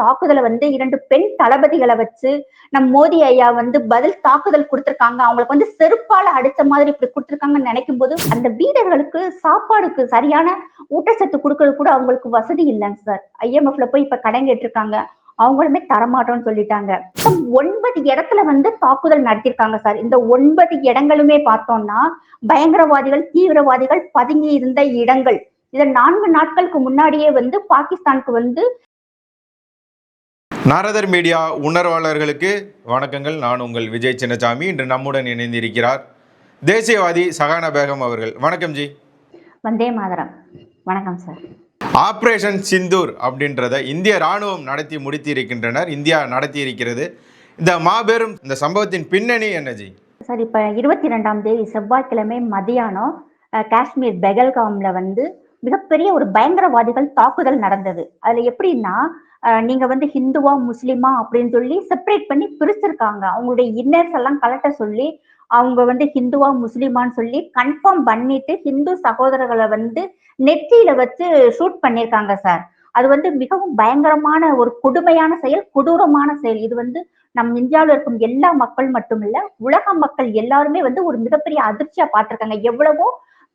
தாக்குதலை வந்து இரண்டு பெண் தளபதிகளை வச்சு நம் மோடி ஐயா வந்து பதில் தாக்குதல் கொடுத்திருக்காங்க. அவங்களுக்கு வந்து செருப்பால அடிச்ச மாதிரி இப்படி கொடுத்திருக்காங்கன்னு நினைக்கும் போது அந்த வீரர்களுக்கு சாப்பாடுக்கு சரியான ஊட்டச்சத்து கொடுக்கறது கூட அவங்களுக்கு வசதி இல்லைங்க சார். ஐஎம்எஃப்ல போய் இப்ப கடன் கேட்டிருக்காங்க அவங்களுமே தரமாட்டோம்னு சொல்லிட்டாங்க. ஒன்பது இடத்துல வந்து தாக்குதல் நடத்திருக்காங்க சார். இந்த ஒன்பது இடங்களுமே பார்த்தோம்னா பயங்கரவாதிகள் தீவிரவாதிகள் பதுங்கி இருந்த இடங்கள். இத நான்கு நாட்களுக்கு முன்னாடியே வந்து பாகிஸ்தானுக்கு வந்து நாரதர் மீடியா உணர்வாளர்களுக்கு வணக்கங்கள். நான் உங்கள் விஜய் சின்னசாமி. இன்று நம்முடன் இணைந்திருக்கிறார் தேசியவாதி சகானா பேகம் அவர்கள். வணக்கம் ஜி. வந்தே மாதரம். வணக்கம் சார். ஆப்ரேஷன் சிந்தூர் அப்படின்றத இந்திய ராணுவம் நடத்தி முடித்திருக்கின்றனர். இந்தியா நடத்தி இருக்கிறது இந்த மாபெரும் இந்த சம்பவத்தின் பின்னணி என்ன ஜி? சார் இப்ப இருபத்தி ரெண்டாம் தேதி செவ்வாய்க்கிழமை மதியானம் காஷ்மீர் பெகல்காம்ல வந்து மிகப்பெரிய ஒரு பயங்கரவாதிகள் தாக்குதல் நடந்தது. அதுல எப்படின்னா நீங்க வந்து ஹிந்துவா முஸ்லிமா அப்படின்னு சொல்லி செப்பரேட் பண்ணி பிரிச்சிருக்காங்க. அவங்களுடைய இன்னர்ஸ் எல்லாம் கலட்ட சொல்லி அவங்க வந்து ஹிந்துவா முஸ்லிமான்னு சொல்லி கன்ஃபார்ம் பண்ணிட்டு ஹிந்து சகோதரர்களை வந்து நெற்றியில வச்சு ஷூட் பண்ணியிருக்காங்க சார் அது வந்து மிகவும் பயங்கரமான ஒரு கொடுமையான செயல் கொடூரமான செயல். இது வந்து நம் இந்தியாவில் இருக்கும் எல்லா மக்கள் மட்டுமில்ல உலக மக்கள் எல்லாருமே வந்து ஒரு மிகப்பெரிய அதிர்ச்சியா பார்த்திருக்காங்க. எவ்வளவோ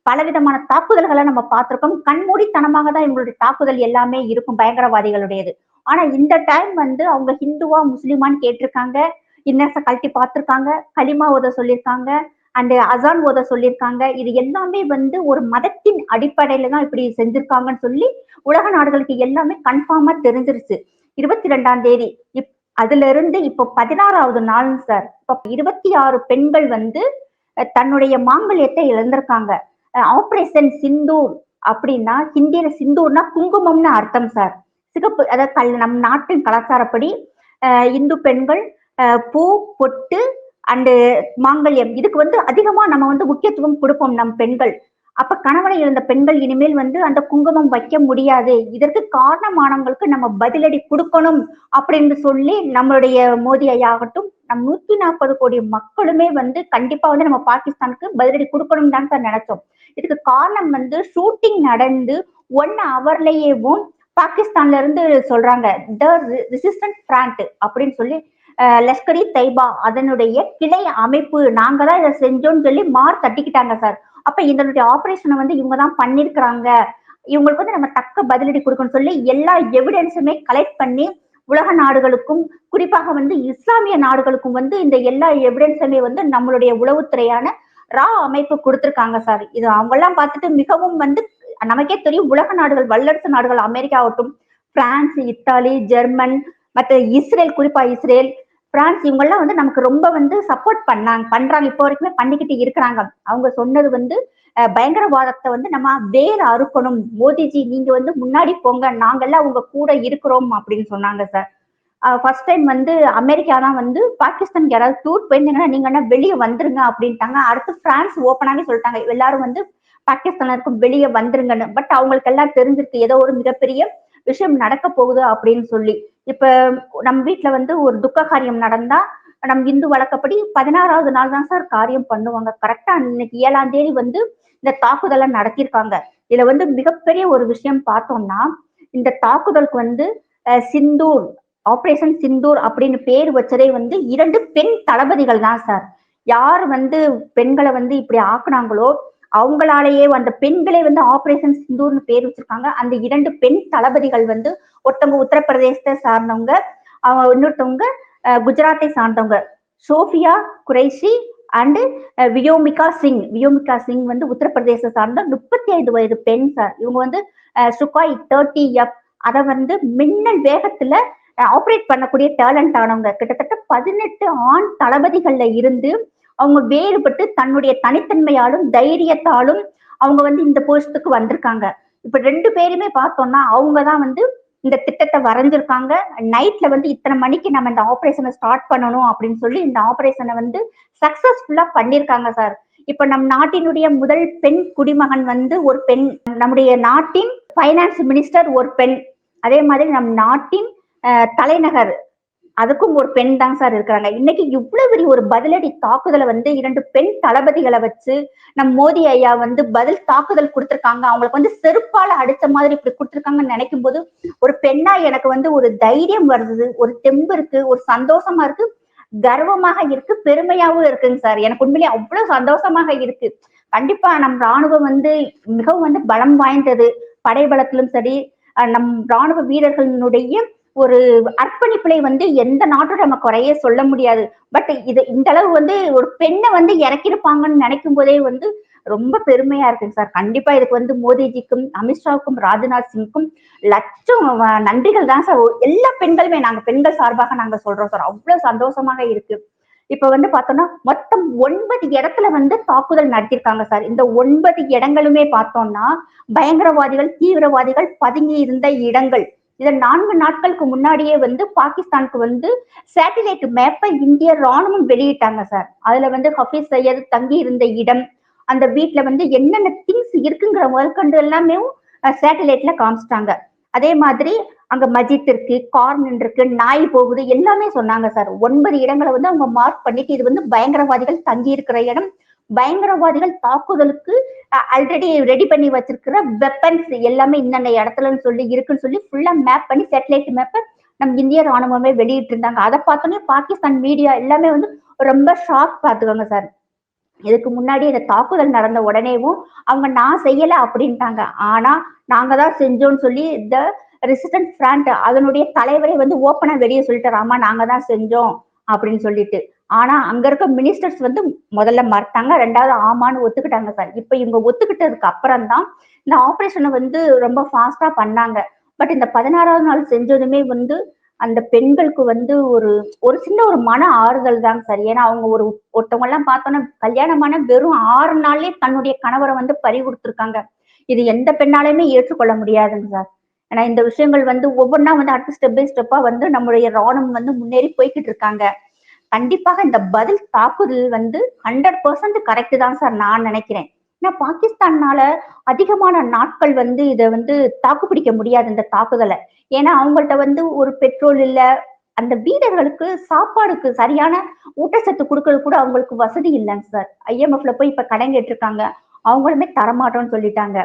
பலவிதமான தாக்குதல்களை நம்ம பார்த்திருக்கோம். கண்மூடித்தனமாக தான் இவங்களுடைய தாக்குதல் எல்லாமே இருக்கும் பயங்கரவாதிகளுடையது. ஆனா இந்த டைம் வந்து அவங்க ஹிந்துவா முஸ்லிமான்னு கேட்டிருக்காங்க. இன்னர்ஸ கழட்டி பார்த்திருக்காங்க. களிமா ஓத சொல்லியிருக்காங்க. அண்ட் அசான் ஓத சொல்லியிருக்காங்க. இது எல்லாமே வந்து ஒரு மதத்தின் அடிப்படையில தான் இப்படி செஞ்சிருக்காங்கன்னு சொல்லி உலக நாடுகளுக்கு எல்லாமே கன்ஃபார்மா தெரிஞ்சிருச்சு. இருபத்தி ரெண்டாம் தேதி. இப் அதுல இருந்து இப்போ பதினாறாவது நாள் சார் இப்போ இருபத்தி ஆறு பெண்கள் வந்து தன்னுடைய மாங்கல்யத்தை இழந்திருக்காங்க. ஆபரேஷன் சிந்தூர் அப்படின்னா ஹிந்தியில சிந்தூர்னா குங்குமம்னு அர்த்தம் சார் சிகப்பு அதாவது கல் நம் நாட்டின் கலாச்சாரப்படி இந்து பெண்கள் பூ பொட்டு அண்டு மாங்கல்யம். இதுக்கு வந்து அதிகமா நம்ம வந்து முக்கியத்துவம் கொடுப்போம் நம் பெண்கள். அப்ப கணவனை இழந்த பெண்கள் இனிமேல் வந்து அந்த குங்குமம் வைக்க முடியாது. இதற்கு காரணமானவங்களுக்கு நம்ம பதிலடி கொடுக்கணும் அப்படின்னு சொல்லி நம்மளுடைய மோடி ஐயாகட்டும் நம் நூத்தி நாற்பது கோடி மக்களுமே வந்து கண்டிப்பா வந்து நம்ம பாகிஸ்தானுக்கு பதிலடி கொடுக்கணும் தான் சார் நினைச்சோம். இதுக்கு காரணம் வந்து ஷூட்டிங் நடந்து ஒன் ஹவர்லயேவும் பாகிஸ்தான்ல இருந்து சொல்றாங்க த ரிசிஸ்டன்ட் பிராண்ட் அப்படின்னு சொல்லி லஷ்கரி தைபா அதனுடைய கிளை அமைப்பு நாங்க தான் இதை செஞ்சோம்னு சொல்லி மார் தட்டிக்கிட்டாங்க சார். அப்ப இதனுடைய ஆபரேஷனை வந்து இவங்க தான் பண்ணிருக்கிறாங்க. இவங்களுக்கு வந்து நம்ம தக்க பதிலடி கொடுக்கணும்னு சொல்லி எல்லா எவிடன்ஸுமே கலெக்ட் பண்ணி உலக நாடுகளுக்கும் குறிப்பாக வந்து இஸ்லாமிய நாடுகளுக்கும் வந்து இந்த எல்லா எவிடன்ஸுமே வந்து நம்மளுடைய உளவுத்துறையான ரா அமைப்பு கொடுத்திருக்காங்க சார். இது அவங்க எல்லாம் பார்த்துட்டு மிகவும் வந்து நமக்கே தெரியும் உலக நாடுகள் வல்லரசு நாடுகள் அமெரிக்கா ஆகட்டும் பிரான்ஸ் இத்தாலி ஜெர்மன் மற்ற இஸ்ரேல் குறிப்பா இஸ்ரேல் பிரான்ஸ் இவங்கெல்லாம் வந்து நமக்கு ரொம்ப வந்து சப்போர்ட் பண்ணாங்க பண்றாங்க. இப்போ வரைக்குமே பண்ணிக்கிட்டு இருக்கிறாங்க. அவங்க சொன்னது வந்து பயங்கரவாதத்தை வந்து நம்ம வேற அறுக்கணும். மோடிஜி நீங்க வந்து முன்னாடி போங்க நாங்கெல்லாம் உங்க கூட இருக்கிறோம் அப்படின்னு சொன்னாங்க சார் ஃபர்ஸ்ட் டைம் வந்து அமெரிக்கா தான் வந்து பாகிஸ்தான் யாராவது டூர் போயிருந்தீங்கன்னா நீங்க என்ன வெளியே வந்துருங்க அப்படின்ட்டாங்க. அடுத்து பிரான்ஸ் ஓப்பனாவே சொல்லிட்டாங்க. எல்லாரும் வந்து பாகிஸ்தானருக்கும் வெளியே வந்துருங்கன்னு. பட் அவங்களுக்கு எல்லாம் தெரிஞ்சிருக்கு ஏதோ ஒரு மிகப்பெரிய விஷயம் நடக்க போகுது அப்படின்னு சொல்லி. இப்ப நம்ம வீட்டுல வந்து ஒரு துக்க காரியம் நடந்தா நம் இந்து வழக்கப்படி பதினாறாவது நாள் தான் சார் காரியம் பண்ணுவாங்க. கரெக்டா இன்னைக்கு ஏழாம் தேதி வந்து இந்த தாக்குதலை நடத்தியிருக்காங்க. இதுல வந்து மிகப்பெரிய ஒரு விஷயம் பார்த்தோம்னா இந்த தாக்குதலுக்கு வந்து சிந்தூர் ஆபரேஷன் சிந்தூர் அப்படின்னு பேர் வச்சதே வந்து இரண்டு பெண் தளபதிகள் தான் சார். யார் வந்து பெண்களை வந்து இப்படி ஆக்குனாங்களோ அவங்களாலேயே அந்த பெண்களே வந்து ஆபரேஷன் சிந்தூர்னு பேர் வச்சிருக்காங்க. அந்த இரண்டு பெண் தளபதிகள் வந்து ஒருத்தவங்க உத்தரப்பிரதேசத்தை சார்ந்தவங்க அவங்க இன்னொருத்தவங்க குஜராத்தை சார்ந்தவங்க. சோஃபியா குரைஷி அண்டு வியோமிகா சிங். வியோமிகா சிங் வந்து உத்தரப்பிரதேச சார்ந்த முப்பத்தி ஐந்து வயது பெண் சார். இவங்க வந்து சுகாய் தேர்ட்டி எஃப் அதை வந்து மின்னல் வேகத்துல ஆப்ரேட் பண்ணக்கூடிய டேலண்ட் ஆனவங்க. கிட்டத்தட்ட பதினெட்டு ஆண் தளபதிகள்ல இருந்து அவங்க வேறுபட்டு தன்னுடைய தனித்தன்மையாலும் தைரியத்தாலும் அவங்க வந்து இந்த போஸ்டுக்கு வந்திருக்காங்க. இப்ப ரெண்டு பேருமே பார்த்தோம்னா அவங்க தான் வந்து இந்த திட்டத்தை வரைஞ்சிருக்காங்க. நைட்ல வந்து இத்தனை மணிக்கு நம்ம இந்த ஆபரேஷனை ஸ்டார்ட் பண்ணணும் அப்படின்னு சொல்லி இந்த ஆபரேஷனை வந்து சக்சஸ்ஃபுல்லா பண்ணிருக்காங்க சார் இப்ப நம் நாட்டினுடைய முதல் பெண் குடிமகன் வந்து ஒரு பெண் நம்முடைய நாட்டின் ஃபைனான்ஸ் மினிஸ்டர் ஒரு பெண். அதே மாதிரி நம் நாட்டின் தலைநகர் அதுக்கும் ஒரு பெண் தான் சார் இருக்கிறாங்க. இன்னைக்கு இவ்வளவு பெரிய ஒரு பதிலடி தாக்குதலை வந்து இரண்டு பெண் தளபதிகளை வச்சு நம் மோடி ஐயா வந்து பதில் தாக்குதல் கொடுத்திருக்காங்க. அவங்களுக்கு வந்து செருப்பால அடிச்ச மாதிரி இப்படி கொடுத்திருக்காங்கன்னு நினைக்கும் போது ஒரு பெண்ணா எனக்கு வந்து ஒரு தைரியம் வருது. ஒரு தெம்பு இருக்கு ஒரு சந்தோஷமா இருக்கு. கர்வமாக இருக்கு பெருமையாவும் இருக்குங்க சார். எனக்கு உண்மையிலேயே அவ்வளவு சந்தோஷமாக இருக்கு. கண்டிப்பா நம் ராணுவம் வந்து மிகவும் வந்து பலம் வாய்ந்தது. படைபலத்திலும் சரி நம் ராணுவ வீரர்களினுடைய ஒரு அர்ப்பணிப்புலை வந்து எந்த நாட்டோட நம்ம குறைய சொல்ல முடியாது. பட் இது இந்த அளவு வந்து ஒரு பெண்ணை வந்து இறக்கிருப்பாங்கன்னு நினைக்கும் போதே வந்து ரொம்ப பெருமையா இருக்குங்க சார். கண்டிப்பா இதுக்கு வந்து மோடிஜிக்கும் அமித்ஷாவுக்கும் ராஜ்நாத் சிங்க்கும் லட்சம் நன்றிகள் தான் சார். எல்லா பெண்களுமே நாங்க பெண்கள் சார்பாக நாங்க சொல்றோம் சார். அவ்வளவு சந்தோஷமாக இருக்கு. இப்ப வந்து பார்த்தோம்னா மொத்தம் ஒன்பது இடத்துல வந்து தாக்குதல் நடத்திருக்காங்க சார். இந்த ஒன்பது இடங்களுமே பார்த்தோம்னா பயங்கரவாதிகள் தீவிரவாதிகள் பதுங்கி இருந்த இடங்கள். இதன் நான்கு நாட்களுக்கு முன்னாடியே வந்து பாகிஸ்தானுக்கு வந்து சேட்டிலைட் மேப்பை இந்திய ராணுவம் வெளியிட்டாங்க சார். அதுல வந்து ஹபீஸ் சையது தங்கி இருந்த இடம் அந்த வீட்டுல வந்து என்னென்ன திங்ஸ் இருக்குங்கிற முதற்கண்டு எல்லாமே சேட்டிலைட்ல காமிச்சிட்டாங்க. அதே மாதிரி அங்க மஜித் இருக்கு கார்ன் இருக்கு நாய் போகுது எல்லாமே சொன்னாங்க சார். ஒன்பது இடங்களை வந்து அவங்க மார்க் பண்ணிட்டு இது வந்து பயங்கரவாதிகள் தங்கி இருக்கிற இடம். பயங்கரவாதிகள் தாக்குதலுக்கு ஆல்ரெடி ரெடி பண்ணி வச்சிருக்கிற வெப்பன்ஸ் எல்லாமே இந்தந்த இடத்துலன்னு சொல்லி இருக்குன்னு சொல்லி ஃபுல்லா மேப் பண்ணி சேட்டலைட் மேப்பை நம்ம இந்திய ராணுவமே வெளியிட்டு இருந்தாங்க அதை பார்த்தோன்னே பாகிஸ்தான் மீடியா எல்லாமே வந்து ரொம்ப ஷாக் பார்த்துக்கோங்க சார் இதுக்கு முன்னாடி இந்த தாக்குதல் நடந்த உடனேவும் அவங்க நான் செய்யல அப்படின்ட்டாங்க. ஆனா நாங்க தான் செஞ்சோம்னு சொல்லி இந்த ரெசிஸ்டன்ட் ஃப்ரண்ட் அதனுடைய தலைவரை வந்து ஓப்பனா வெளியே சொல்லிட்டு ராமா நாங்க தான் செஞ்சோம் அப்படின்னு சொல்லிட்டு. ஆனா அங்க இருக்க மினிஸ்டர்ஸ் வந்து முதல்ல மறுத்தாங்க ரெண்டாவது ஆமான்னு ஒத்துக்கிட்டாங்க சார். இப்ப இவங்க ஒத்துக்கிட்டதுக்கு அப்புறம் தான் இந்த ஆபரேஷனை வந்து ரொம்ப ஃபாஸ்டா பண்ணாங்க. பட் இந்த பதினாறாவது நாள் செஞ்சதுமே வந்து அந்த பெண்களுக்கு வந்து ஒரு ஒரு சின்ன ஒரு மன ஆறுதல் தாங்க சார். ஏன்னா அவங்க ஒரு ஒருத்தவங்க எல்லாம் பார்த்தோன்னா கல்யாணமான வெறும் ஆறு நாள்லயே தன்னுடைய கணவரை வந்து பறி கொடுத்துருக்காங்க. இது எந்த பெண்ணாலையுமே ஏற்றுக்கொள்ள முடியாதுங்க சார். ஏன்னா இந்த விஷயங்கள் வந்து ஒவ்வொன்றா வந்து அடுத்த ஸ்டெப் பை ஸ்டெப்பா வந்து நம்மளுடைய ராணுவம் வந்து முன்னேறி போய்கிட்டு இருக்காங்க. கண்டிப்பாக இந்த பதில் தாக்குதல் வந்து ஹண்ட்ரட் பர்சன்ட் கரெக்ட் தான் சார் நான் நினைக்கிறேன். ஏன்னா பாகிஸ்தான்னால அதிகமான நாட்கள் வந்து இதை வந்து தாக்குப்பிடிக்க முடியாது இந்த தாக்குதலை. ஏன்னா அவங்கள்ட்ட வந்து ஒரு பெட்ரோல் இல்ல அந்த வீரர்களுக்கு சாப்பாடுக்கு சரியான ஊட்டச்சத்து கொடுக்கறது கூட அவங்களுக்கு வசதி இல்லைங்க சார். ஐஎம்எஃப்ல போய் இப்ப கடன் கேட்டிருக்காங்க. அவங்களுமே தரமாட்டோம்னு சொல்லிட்டாங்க.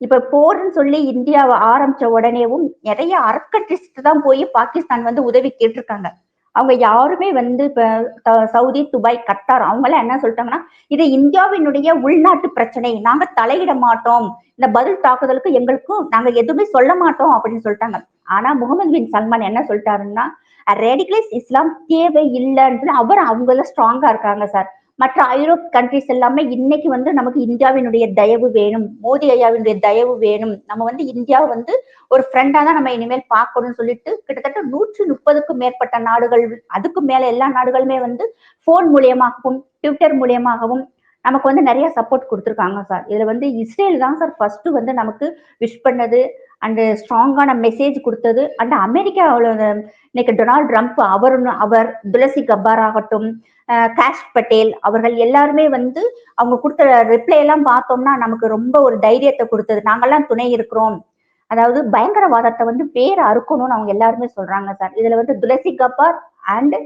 இப்ப போர்னு சொல்லி இந்தியாவை ஆரம்பிச்ச உடனேவும் நிறைய அரக்கட்ரிஸ்ட் தான் போய் பாகிஸ்தான் வந்து உதவி கேட்டிருக்காங்க. அவங்க யாருமே வந்து இப்ப சவுதி துபாய் கத்தார் அவங்க எல்லாம் என்ன சொல்லிட்டாங்கன்னா இது இந்தியாவினுடைய உள்நாட்டு பிரச்சனை. நாங்க தலையிட மாட்டோம். இந்த பதில் தாக்குதலுக்கு எங்களுக்கும் நாங்க எதுவுமே சொல்ல மாட்டோம் அப்படின்னு சொல்லிட்டாங்க. ஆனா முகமது பின் சல்மான் என்ன சொல்லிட்டாருன்னா ரேடிகலைஸ் இஸ்லாம் தேவை இல்லைன்னு அவர் அவங்கள ஸ்ட்ராங்கா இருக்காங்க சார் மற்ற ஐரோப் கண்ட்ரிஸ் எல்லாமே இன்னைக்கு வந்து நமக்கு இந்தியாவினுடைய தயவு வேணும். மோடி ஐயாவினுடைய தயவு வேணும். நம்ம வந்து இந்தியா வந்து ஒரு ஃப்ரெண்டா தான் நம்ம இனிமேல் பார்க்கணும்னு சொல்லிட்டு கிட்டத்தட்ட நூற்று முப்பதுக்கும் மேற்பட்ட நாடுகள் அதுக்கு மேல எல்லா நாடுகளுமே வந்து போன் மூலியமாகவும் ட்விட்டர் மூலியமாகவும் நமக்கு வந்து நிறைய சப்போர்ட் கொடுத்துருக்காங்க சார் இதுல வந்து இஸ்ரேல் தான் சார் ஃபர்ஸ்ட் வந்து நமக்கு விஷ் பண்ணது. அண்டு ஸ்ட்ராங்கான மெசேஜ் கொடுத்தது. அண்ட் அமெரிக்காவில் இன்னைக்கு டொனால்ட் ட்ரம்ப் அவர் அவர் துளசி கப்பார் ஆகட்டும் காஷ் பட்டேல் அவர்கள் எல்லாருமே வந்து அவங்க கொடுத்த ரிப்ளை எல்லாம் பார்த்தோம்னா நமக்கு ரொம்ப ஒரு தைரியத்தை கொடுத்தது. நாங்கெல்லாம் துணை இருக்கிறோம். அதாவது பயங்கரவாதத்தை வந்து பேர் அறுக்கணும்னு அவங்க எல்லாருமே சொல்றாங்க சார். இதுல வந்து Tulsi Gabbard and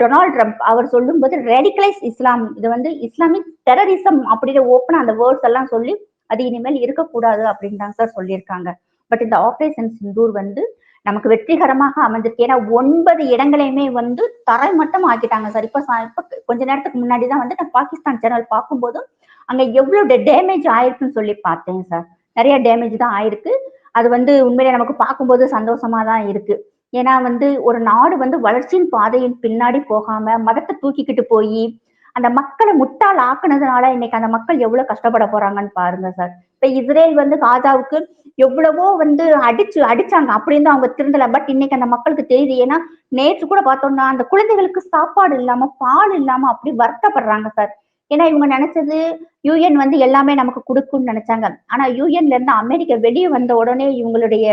Donald Trump அவர் சொல்லும்போது ரெடிகலைஸ் இஸ்லாம் இது வந்து இஸ்லாமிக் டெரரிசம் அப்படின்னு ஓப்பனா அந்த வேர்ட்ஸ் எல்லாம் சொல்லி அது இனிமேல் இருக்கக்கூடாது அப்படின்னு தான் சார் சொல்லியிருக்காங்க. பட் இந்த ஆபரேஷன் சிந்தூர் வந்து நமக்கு வெற்றிகரமாக அமைஞ்சிருக்கு. ஏன்னா ஒன்பது இடங்களையுமே வந்து தரை மட்டும் ஆக்கிட்டாங்க சார். இப்ப சா- கொஞ்ச நேரத்துக்கு முன்னாடி தான் வந்து நான் பாகிஸ்தான் சேனல் பார்க்கும்போதும் அங்க எவ்வளவு டேமேஜ் ஆயிருக்குன்னு சொல்லி பார்த்தேன் சார். நிறைய டேமேஜ் தான் ஆயிருக்கு. அது வந்து உண்மையிலே நமக்கு பார்க்கும்போது சந்தோஷமா தான் இருக்கு. ஏன்னா வந்து ஒரு நாடு வந்து வளர்ச்சியின் பாதையின் பின்னாடி போகாம மதத்தை தூக்கிக்கிட்டு போய் அந்த மக்களை முட்டாள் ஆக்குனதுனால இன்னைக்கு அந்த மக்கள் எவ்வளவு கஷ்டப்பட போறாங்கன்னு பாருங்க சார். இப்ப இஸ்ரேல் வந்து காசாவுக்கு எவ்வளவோ வந்து அடிச்சு அடிச்சாங்க. அப்படின்னு அவங்க திருந்தல. பட் இன்னைக்கு அந்த மக்களுக்கு தெரியுது. ஏன்னா நேற்று கூட பார்த்தோம்னா அந்த குழந்தைகளுக்கு சாப்பாடு இல்லாம பால் இல்லாம அப்படி வருத்தப்படுறாங்க சார் ஏன்னா இவங்க நினைச்சது யூஎன் வந்து எல்லாமே நமக்கு கொடுக்கும்னு நினைச்சாங்க. ஆனா யூஎன்ல இருந்து அமெரிக்கா வெளியே வந்த உடனே இவங்களுடைய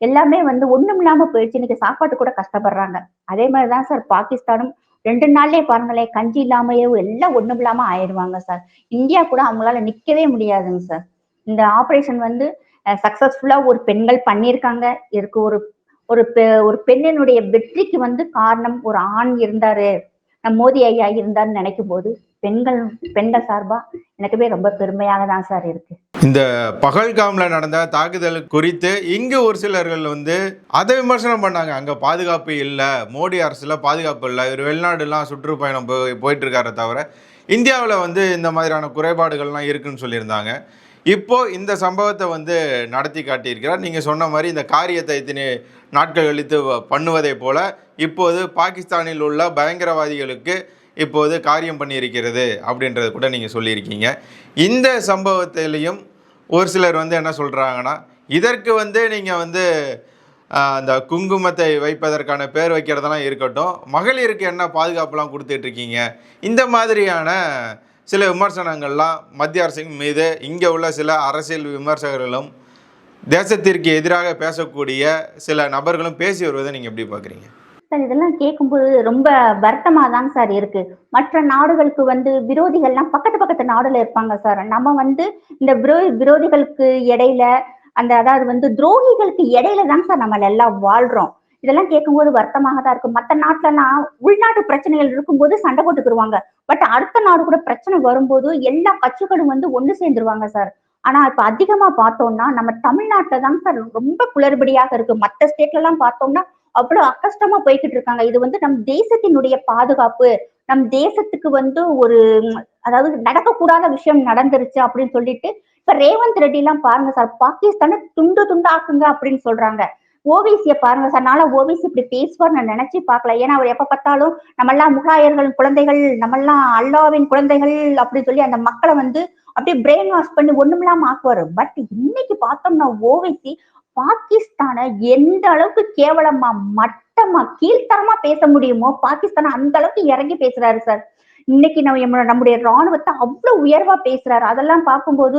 எல்லாமே வந்து ஒண்ணும் இல்லாம போயிடுச்சு. இன்னைக்கு சாப்பாட்டு கூட கஷ்டப்படுறாங்க. அதே மாதிரிதான் சார் பாகிஸ்தானும் ரெண்டு நாள்லயே பாருங்களேன் கஞ்சி இல்லாமயே எல்லாம் ஒண்ணும் இல்லாம ஆயிடுவாங்க சார் இந்தியா கூட அவங்களால நிக்கவே முடியாதுங்க சார் இந்த ஆப்ரேஷன் வந்து சக்சஸ்ஃபுல்லா ஒரு பெண்கள் பண்ணியிருக்காங்க. இதுக்கு ஒரு ஒரு பெ- ஒரு பெண்ணினுடைய வெற்றிக்கு வந்து காரணம் ஒரு ஆண் இருந்தாரு. மோதி ஐயா இருந்தாருன்னு நினைக்கும் போது பெண்கள் பெண்கள் சார்பா எனக்குமே ரொம்ப பெருமையாக தான் சார் இருக்கு. இந்த பகல்காம்ல நடந்த தாக்குதல் குறித்து இங்கு ஒரு சிலர்கள் வந்து அதை விமர்சனம் பண்ணாங்க. அங்க பாதுகாப்பு இல்லை மோடி அரசுல பாதுகாப்பு இல்லை இவர் வெளிநாடுலாம் சுற்றுப்பயணம் போய் போயிட்டு இருக்காரு தவிர இந்தியாவில் வந்து இந்த மாதிரியான குறைபாடுகள்லாம் இருக்குன்னு சொல்லியிருந்தாங்க. இப்போ இந்த சம்பவத்தை வந்து நடத்தி காட்டியிருக்கிறார். நீங்கள் சொன்ன மாதிரி இந்த காரியத்தை இத்தனை நாட்கள் கழித்து வ- பண்ணுவதை போல இப்போது பாகிஸ்தானில் உள்ள பயங்கரவாதிகளுக்கு இப்போது காரியம் பண்ணியிருக்கிறது அப்படின்றது கூட நீங்கள் சொல்லியிருக்கீங்க. இந்த சம்பவத்திலையும் ஒரு சிலர் வந்து என்ன சொல்கிறாங்கன்னா இதற்கு வந்து நீங்கள் வந்து அந்த குங்குமத்தை வைப்பதற்கான பேர் வைக்கிறதெல்லாம் இருக்கட்டும் மகளிருக்கு என்ன பாதுகாப்புலாம் கொடுத்துட்ருக்கீங்க இந்த மாதிரியான சில விமர்சனங்கள்லாம் மத்திய அரசின் மீது இங்கே உள்ள சில அரசியல் விமர்சகர்களும் தேசத்திற்கு எதிராக பேசக்கூடிய சில நபர்களும் பேசி வருவதை நீங்கள் எப்படி பார்க்குறீங்க? சார் இதெல்லாம் கேட்கும்போது ரொம்ப வருத்தமா தான் சார் இருக்கு. மற்ற நாடுகளுக்கு வந்து விரோதிகள்லாம் பக்கத்து பக்கத்து நாடுல இருப்பாங்க சார். நம்ம வந்து இந்த விரோ விரோதிகளுக்கு இடையில அந்த அதாவது வந்து துரோகிகளுக்கு இடையில தான் சார் நம்ம எல்லாம் வாழ்றோம். இதெல்லாம் கேட்கும்போது வருத்தமாக தான் இருக்கும். மற்ற நாட்டிலலாம் உள்நாட்டு பிரச்சனைகள் இருக்கும்போது சண்டை போட்டுக்குருவாங்க. பட் அடுத்த நாடு கூட பிரச்சனை வரும்போது எல்லா கட்சிகளும் வந்து ஒன்று சேர்ந்துருவாங்க சார் ஆனா இப்ப அதிகமா பார்த்தோம்னா நம்ம தமிழ்நாட்டுல தான் சார் ரொம்ப குளறுபடியாக இருக்கு. மற்ற ஸ்டேட்ல எல்லாம் பார்த்தோம்னா அவ்வளவு அக்கஷ்டமா போய்கிட்டு இருக்காங்க இது வந்து நம் தேசத்தினுடைய பாதுகாப்பு. நம் தேசத்துக்கு வந்து ஒரு அதாவது நடக்கக்கூடாத விஷயம் நடந்துருச்சு அப்படின்னு சொல்லிட்டு இப்ப ரேவந்த் ரெட்டி எல்லாம் பாருங்க சார் பாகிஸ்தானை துண்டு துண்டாக்குங்க அப்படின்னு சொல்றாங்க. ஓவிசிய பாருங்க சார். நானும் ஓவிசி இப்படி பேசுவார் நான் நினைச்சு பார்க்கல. ஏன்னா அவர் எப்ப பார்த்தாலும் நம்மெல்லாம் முகலாயர்கள் குழந்தைகள் நம்மெல்லாம் அல்லாவின் குழந்தைகள் அப்படின்னு சொல்லி அந்த மக்களை வந்து அப்படியே பிரெயின் வாஷ் பண்ணி ஒண்ணுமில்லாம ஆக்குவாரு. பட் இன்னைக்கு பார்த்தோம்னா ஓவைசி பாகிஸ்தானை எந்த அளவுக்கு கேவலமா மட்டமா கீழ்த்தரமா பேச முடியுமோ பாகிஸ்தானை அந்த அளவுக்கு இறங்கி பேசுறாரு சார். இன்னைக்கு நம்ம நம்முடைய ராணுவத்தை அவ்வளவு உயர்வா பேசுறாரு. அதெல்லாம் பார்க்கும்போது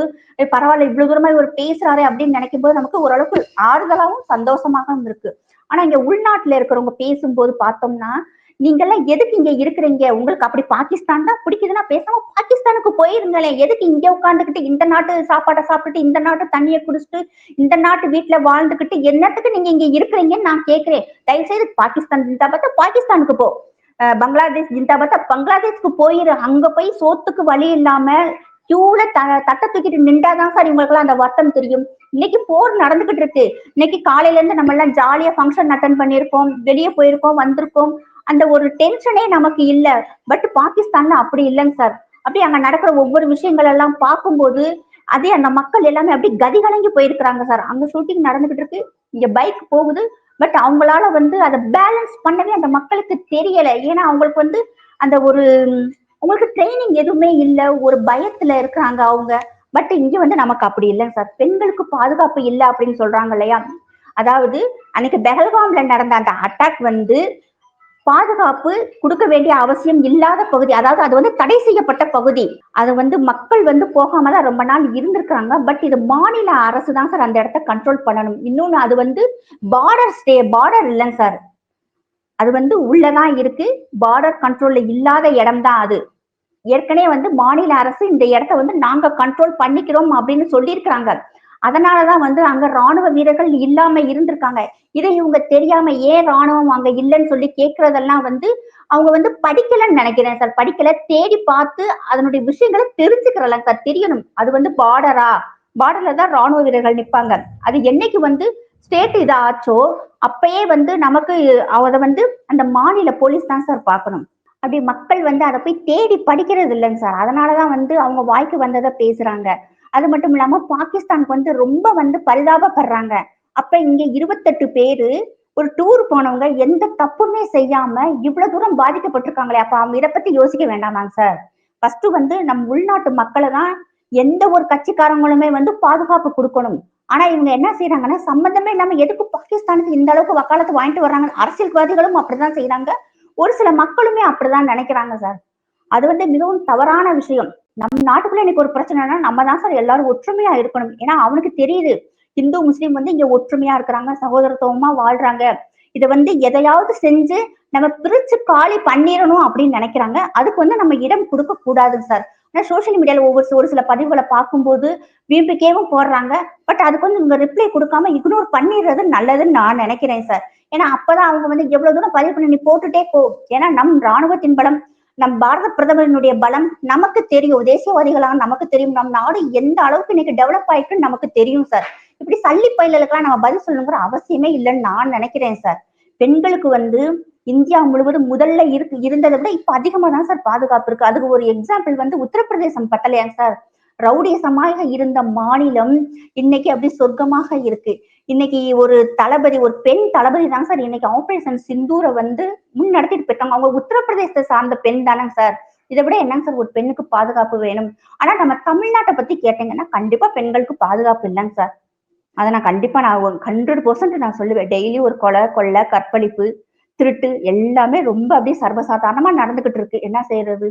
பரவாயில்ல இவ்வளவு தூரமா இவர் பேசுறாரு அப்படின்னு நினைக்கும் போது நமக்கு ஓரளவுக்கு ஆறுதலாகவும் சந்தோஷமாகவும் இருக்கு. ஆனா இங்க உள்நாட்டுல இருக்கிறவங்க பேசும்போது பார்த்தோம்னா நீங்க எல்லாம் எதுக்கு இங்க இருக்கிறீங்க? உங்களுக்கு அப்படி பாகிஸ்தான் தான் பிடிக்குதுன்னா பேசாம பாகிஸ்தானுக்கு போயிருங்களேன். எதுக்கு இங்க உட்காந்துக்கிட்டு இந்த நாட்டு சாப்பாடை சாப்பிட்டுட்டு இந்த நாட்டு தண்ணியை குடிச்சிட்டு இந்த நாட்டு வீட்டுல வாழ்ந்துகிட்டு என்னத்துக்கு நீங்க இங்க இருக்கிறீங்கன்னு நான் கேக்குறேன் தயவுசெய்து பாகிஸ்தான் பார்த்தா பாகிஸ்தானுக்கு போ. பங்களாதேஷ் ஜிந்தாபாத்தா பங்களாதேஷ்க்கு போயிரு. அங்க போய் சோத்துக்கு வழி இல்லாம கியூல த தட்டை தூக்கிட்டு நின்றாதான் சார் இவங்களுக்குலாம் அந்த வருத்தம் தெரியும். இன்னைக்கு போர் நடந்துகிட்டு இருக்கு. இன்னைக்கு காலையில இருந்து நம்ம எல்லாம் ஜாலியா ஃபங்க்ஷன் அட்டன் பண்ணியிருக்கோம். வெளியே போயிருக்கோம் வந்திருக்கோம். அந்த ஒரு டென்ஷனே நமக்கு இல்ல. பட் பாகிஸ்தான்ல அப்படி இல்லைங்க சார். அப்படி அங்க நடக்கிற ஒவ்வொரு விஷயங்கள் எல்லாம் பார்க்கும்போது அதே அந்த மக்கள் எல்லாமே அப்படி கதி கலங்கி போயிருக்கிறாங்க சார். அங்க ஷூட்டிங் நடந்துகிட்டு இருக்கு. இங்க பைக் போகுது. பட் அவங்களால வந்து அதை பேலன்ஸ் பண்ணவே அந்த மக்களுக்கு தெரியல. ஏன்னா அவங்களுக்கு வந்து அந்த ஒரு உங்களுக்கு ட்ரைனிங் எதுவுமே இல்லை. ஒரு பயத்துல இருக்கிறாங்க அவங்க. பட் இங்க வந்து நமக்கு அப்படி இல்லைங்க சார் பெண்களுக்கு பாதுகாப்பு இல்லை அப்படின்னு சொல்றாங்க இல்லையா? அதாவது அன்னைக்கு பெஹல்காம்ல நடந்த அந்த அட்டாக் வந்து பாதுகாப்பு கொடுக்க வேண்டிய அவசியம் இல்லாத பகுதி. அதாவது அது வந்து தடை செய்யப்பட்ட பகுதி. அது வந்து மக்கள் வந்து போகாம தான் ரொம்ப நாள் இருந்திருக்காங்க பட் இது மாநில அரசு தான் சார் அந்த இடத்த கண்ட்ரோல் பண்ணணும். இன்னொன்னு அது வந்து பார்டர் ஸ்டே பார்டர் இல்லைங்க சார். அது வந்து உள்ளதான் இருக்கு. பார்டர் கண்ட்ரோல்ல இல்லாத இடம் தான் அது. ஏற்கனவே வந்து மாநில அரசு இந்த இடத்த வந்து நாங்க கண்ட்ரோல் பண்ணிக்கிறோம் அப்படின்னு சொல்லியிருக்கிறாங்க. அதனாலதான் வந்து அங்க ராணுவ வீரர்கள் இல்லாம இருந்திருக்காங்க. இதை இவங்க தெரியாம ஏன் ராணுவம் அங்க இல்லைன்னு சொல்லி கேக்குறதெல்லாம் வந்து அவங்க வந்து படிக்கலன்னு நினைக்கிறேன் சார். படிக்கல தேடி பார்த்து அதனுடைய விஷயங்களை தெரிஞ்சுக்கிறலாம் சார். தெரியணும். அது வந்து பார்டரா பார்டர்ல தான் ராணுவ வீரர்கள் நிப்பாங்க. அது என்னைக்கு வந்து ஸ்டேட் இது ஆச்சோ அப்பயே வந்து நமக்கு அதை வந்து அந்த மாநில போலீஸ் தான் சார் பார்க்கணும். அப்படி மக்கள் வந்து அதை போய் தேடி படிக்கிறது இல்லைங்க சார். அதனாலதான் வந்து அவங்க வாய்க்கு வந்ததை பேசுறாங்க. அது மட்டும் இல்லாம பாகிஸ்தானுக்கு வந்து ரொம்ப வந்து பரிதாபப்படுறாங்க. அப்ப இங்க இருபத்தெட்டு பேரு ஒரு டூர் போனவங்க எந்த தப்புமே செய்யாம இவ்வளவு தூரம் பாதிக்கப்பட்டிருக்காங்களே. அப்ப அவங்க இதை பத்தி யோசிக்க வேண்டாமாங்க சார் ஃபர்ஸ்ட் வந்து நம் உள்நாட்டு மக்களை தான் எந்த ஒரு கட்சிக்காரங்களுமே வந்து பாதுகாப்பு கொடுக்கணும். ஆனா இவங்க என்ன செய்யறாங்கன்னா சம்பந்தமே நம்ம எதுக்கு பாகிஸ்தானுக்கு இந்த அளவுக்கு வக்காலத்து வாங்கிட்டு வர்றாங்க? அரசியல்வாதிகளும் அப்படிதான் செய்யறாங்க ஒரு சில மக்களுமே அப்படிதான் நினைக்கிறாங்க சார் அது வந்து மிகவும் தவறான விஷயம். நம்ம நாட்டுக்குள்ள இன்னைக்கு ஒரு பிரச்சனைனா நம்ம தான் சார் எல்லாரும் ஒற்றுமையா இருக்கணும். ஏன்னா அவனுக்கு தெரியுது. இந்து முஸ்லீம் வந்து இங்க ஒற்றுமையா இருக்கிறாங்க சகோதரத்துவமா வாழ்றாங்க. இதை வந்து எதையாவது செஞ்சு நம்ம பிரிச்சு காலி பண்ணிடணும் அப்படின்னு நினைக்கிறாங்க. அதுக்கு வந்து நம்ம இடம் கொடுக்க கூடாதுங்க சார். ஆனா சோசியல் மீடியால ஒவ்வொரு ஒரு சில பதிவுகளை பார்க்கும்போது வீம்புக்கேவும் போடுறாங்க. பட் அதுக்கு வந்து இவங்க ரிப்ளை கொடுக்காம இக்னோர் பண்ணிடுறது நல்லதுன்னு நான் நினைக்கிறேன் சார். ஏன்னா அப்பதான் அவங்க வந்து எவ்வளவு தூரம் பதிவு பண்ணி நீ போட்டுட்டே போ ஏன்னா நம் ராணுவத்தின் பலம் நம் பாரத பிரதமரினுடைய பலம் நமக்கு தெரியும். தேசியவாதிகளாக நமக்கு தெரியும். நம் நாடு எந்த அளவுக்கு இன்னைக்கு டெவலப் ஆயிருக்குன்னு நமக்கு தெரியும் சார் இப்படி சல்லி பயிலுக்கெல்லாம் நம்ம பதில் சொல்லணுங்கிற அவசியமே இல்லைன்னு நான் நினைக்கிறேன் சார் பெண்களுக்கு வந்து இந்தியா முழுவதும் முதல்ல இருக்கு இருந்ததை விட இப்ப அதிகமா தான் சார் பாதுகாப்பு இருக்கு. அதுக்கு ஒரு எக்ஸாம்பிள் வந்து உத்தரப்பிரதேசம் பத்தலையாங்க சார் ரவுடிசமாக இருந்த மாநிலம் இன்னைக்கு அப்படி சொர்க்கமாக இருக்கு. இன்னைக்கு ஒரு தளபதி ஒரு பெண் தளபதி தாங்க சார். இன்னைக்கு ஆபரேஷன் சிந்தூரை வந்து முன்னெடுத்திட்டு போயிருக்காங்க அவங்க உத்தரப்பிரதேசத்தை சார்ந்த பெண் தானங்க சார். இதை விட என்னங்க சார் ஒரு பெண்ணுக்கு பாதுகாப்பு வேணும்? ஆனா நம்ம தமிழ்நாட்டை பத்தி கேட்டீங்கன்னா கண்டிப்பா பெண்களுக்கு பாதுகாப்பு இல்லைங்க சார். அதை நான் கண்டிப்பா நான் ஹண்ட்ரட் பர்சன்ட் நான் சொல்லுவேன். டெய்லி ஒரு கொலை கொள்ளை கற்பழிப்பு திருட்டு எல்லாமே ரொம்ப அப்படியே சர்வசாதாரணமா நடந்துகிட்டு இருக்கு. என்ன செய்யறது?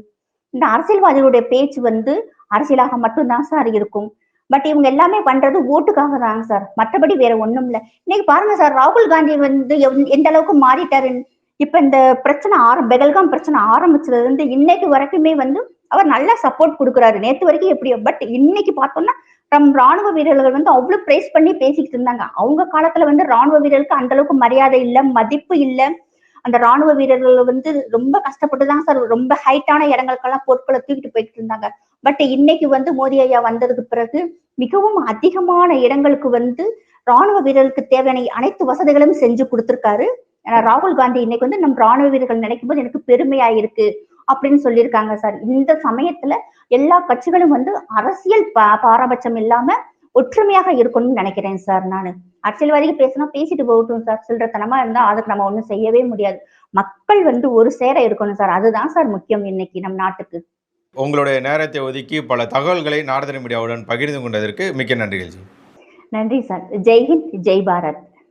இந்த அரசியல்வாதிகளுடைய பேச்சு வந்து அரசியலாக மட்டும்தான் சார் இருக்கும். பட் இவங்க எல்லாமே பண்றது ஓட்டுக்காக தாங்க சார் மற்றபடி வேற ஒண்ணும் இல்லை. இன்னைக்கு பாருங்க சார் ராகுல் காந்தி வந்து எவ்- எந்த அளவுக்கு மாறிட்டாரு. இப்ப இந்த பிரச்சனை ஆரம் பெகல்காம் பிரச்சனை ஆரம்பிச்சதுல இருந்து இன்னைக்கு வரைக்குமே வந்து அவர் நல்லா சப்போர்ட் கொடுக்குறாரு. நேத்து வரைக்கும் எப்படியோ பட் இன்னைக்கு பார்த்தோம்னா நம் ராணுவ வீரர்கள் வந்து அவ்வளவு பிரைஸ் பண்ணி பேசிக்கிட்டு இருந்தாங்க. அவங்க காலத்துல வந்து ராணுவ வீரர்களுக்கு அந்த அளவுக்கு மரியாதை இல்லை மதிப்பு இல்லை. அந்த ராணுவ வீரர்கள் வந்து ரொம்ப கஷ்டப்பட்டு தான் சார் ரொம்ப ஹைட்டான இடங்களுக்கெல்லாம் பொருட்களை தூக்கிட்டு போயிட்டு இருந்தாங்க. பட் இன்னைக்கு வந்து மோடி ஐயா வந்ததுக்கு பிறகு மிகவும் அதிகமான இடங்களுக்கு வந்து ராணுவ வீரர்களுக்கு தேவையான அனைத்து வசதிகளும் செஞ்சு கொடுத்திருக்காரு. ஏன்னா ராகுல் காந்தி இன்னைக்கு வந்து நம் ராணுவ வீரர்கள் நினைக்கும் போது எனக்கு பெருமையா இருக்கு அப்படின்னு சொல்லியிருக்காங்க சார். இந்த சமயத்துல எல்லா கட்சிகளும் வந்து அரசியல் பாரபட்சம் இல்லாம ஒற்றுமையாக இருக்கணும்னு நினைக்கிறேன் சார் நான். அரசியல்வாதிகள் பேசினா பேசிட்டு போகட்டும் சார். சில்லறத்தனமா இருந்தா அதுக்கு நம்ம ஒண்ணும் செய்யவே முடியாது. மக்கள் வந்து ஒரு சேர இருக்கணும் சார். அதுதான் சார் முக்கியம் இன்னைக்கு நம் நாட்டுக்கு. உங்களுடைய நேரத்தை ஒதுக்கி பல தகவல்களை நாரதன மீடியாவுடன் பகிர்ந்து கொண்டதற்கு மிக்க நன்றிகள் நன்றி சார். ஜெய் ஹிந்த் ஜெய் பாரத்.